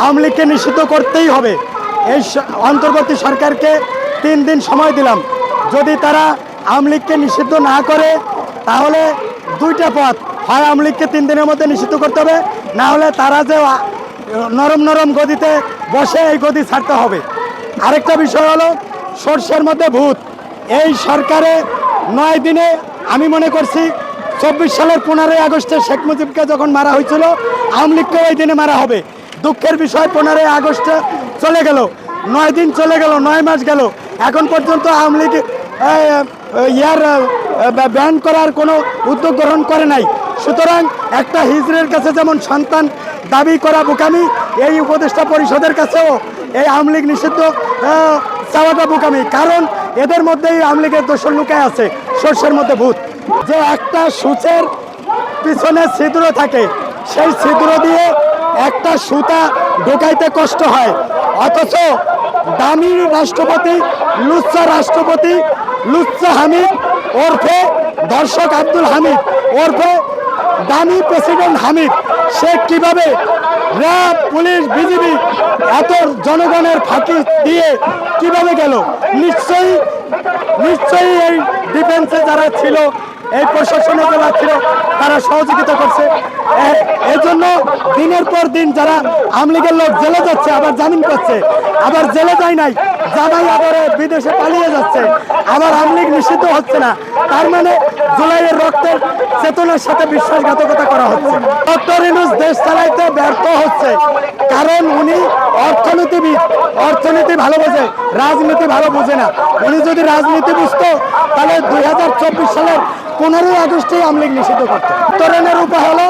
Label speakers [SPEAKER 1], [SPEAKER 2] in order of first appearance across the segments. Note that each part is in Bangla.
[SPEAKER 1] আওয়ামী লীগকে নিষিদ্ধ করতেই হবে। এই অন্তর্বর্তী সরকারকে তিন দিন সময় দিলাম। যদি তারা আওয়ামী লীগকে নিষিদ্ধ না করে, তাহলে দুইটা পথ। হয় আওয়ামী লীগকে তিন দিনের মধ্যে নিষিদ্ধ করতে হবে, না হলে তারা যে নরম নরম গদিতে বসে এই গদি ছাড়তে হবে। আরেকটা বিষয় হলো সর্ষের মধ্যে ভূত। এই সরকারে নয় দিনে, আমি মনে করছি চব্বিশ সালের পনেরোই আগস্টে শেখ মুজিবকে যখন মারা হয়েছিল, আওয়ামী লীগকে এই দিনে মারা হবে। দুঃখের বিষয়, পনেরোই আগস্টে চলে গেল। নয় দিন চলে গেল, নয় মাস গেল। এখন পর্যন্ত আওয়ামী লীগ ইয়ার ব্যান করার কোনো উদ্যোগ গ্রহণ করে নাই। সুতরাং একটা হিজড়ের কাছে যেমন সন্তান দাবি করা বোকামি, এই উপদেষ্টা পরিষদের কাছেও এই আওয়ামী লীগ নিষিদ্ধ চাওয়াটা বোকামি। কারণ এদের মধ্যেই আওয়ামী লীগের দোষর লুকায় আছে, সর্ষের মধ্যে ভূত। যে একটা সূচের পিছনে ছিদ্র থাকে, সেই ছিদ্র দিয়ে একটা সুতা ঢোকাইতে কষ্ট হয়। অথচ দামি রাষ্ট্রপতি, লুচ্চা রাষ্ট্রপতি, লুচ্চা হামিদ, ওরফে দর্শক আব্দুল হামিদ, ওরফে দামি প্রেসিডেন্ট হামিদ, সে কীভাবে র্যাব, পুলিশ, বিজিবি এত জনগণের ফাঁকি দিয়ে কীভাবে গেল? নিশ্চয়ই নিশ্চয়ই এই ডিফেন্সে যারা ছিল, এই প্রশাসনে যারা ছিল, তারা সহযোগিতা করছে। দিনের পর দিন যারা আওয়ামী লীগের লোক জেলে যাচ্ছে, আবার জামিন পাচ্ছে, আবার জেলে যায় নাই, জামাই আবার বিদেশে পালিয়ে যাচ্ছে, আবার আওয়ামী লীগ নিষিদ্ধ হচ্ছে না। তার মানে জুলাইয়ের রক্তের চেতনার সাথে বিশ্বাসঘাতকতা করা হচ্ছে। ডক্টর দেশ চালাইতে ব্যর্থ হচ্ছে, কারণ উনি অর্থনীতিবিদ। অর্থনীতি ভালো বোঝে, রাজনীতি ভালো বোঝে না। উনি যদি রাজনীতি বুঝতো, তাহলে দুই হাজার চব্বিশ সালের পনেরোই আগস্টেই আওয়ামী লীগ নিষিদ্ধ করতো। উত্তরণের উপায় হলো,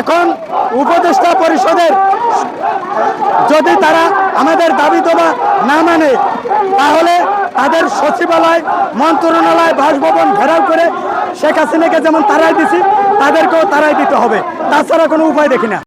[SPEAKER 1] এখন উপদেষ্টা পরিষদের যদি তারা আমাদের দাবি দেওয়া না মানে তাহলে তাদের সচিবালয়, মন্ত্রণালয়, বাসভবন ঘেরাও করে শেখ হাসিনাকে যেমন তারাই দিছি, তাদেরকেও তারাই দিতে হবে। তাছাড়া কোনো উপায় দেখি না।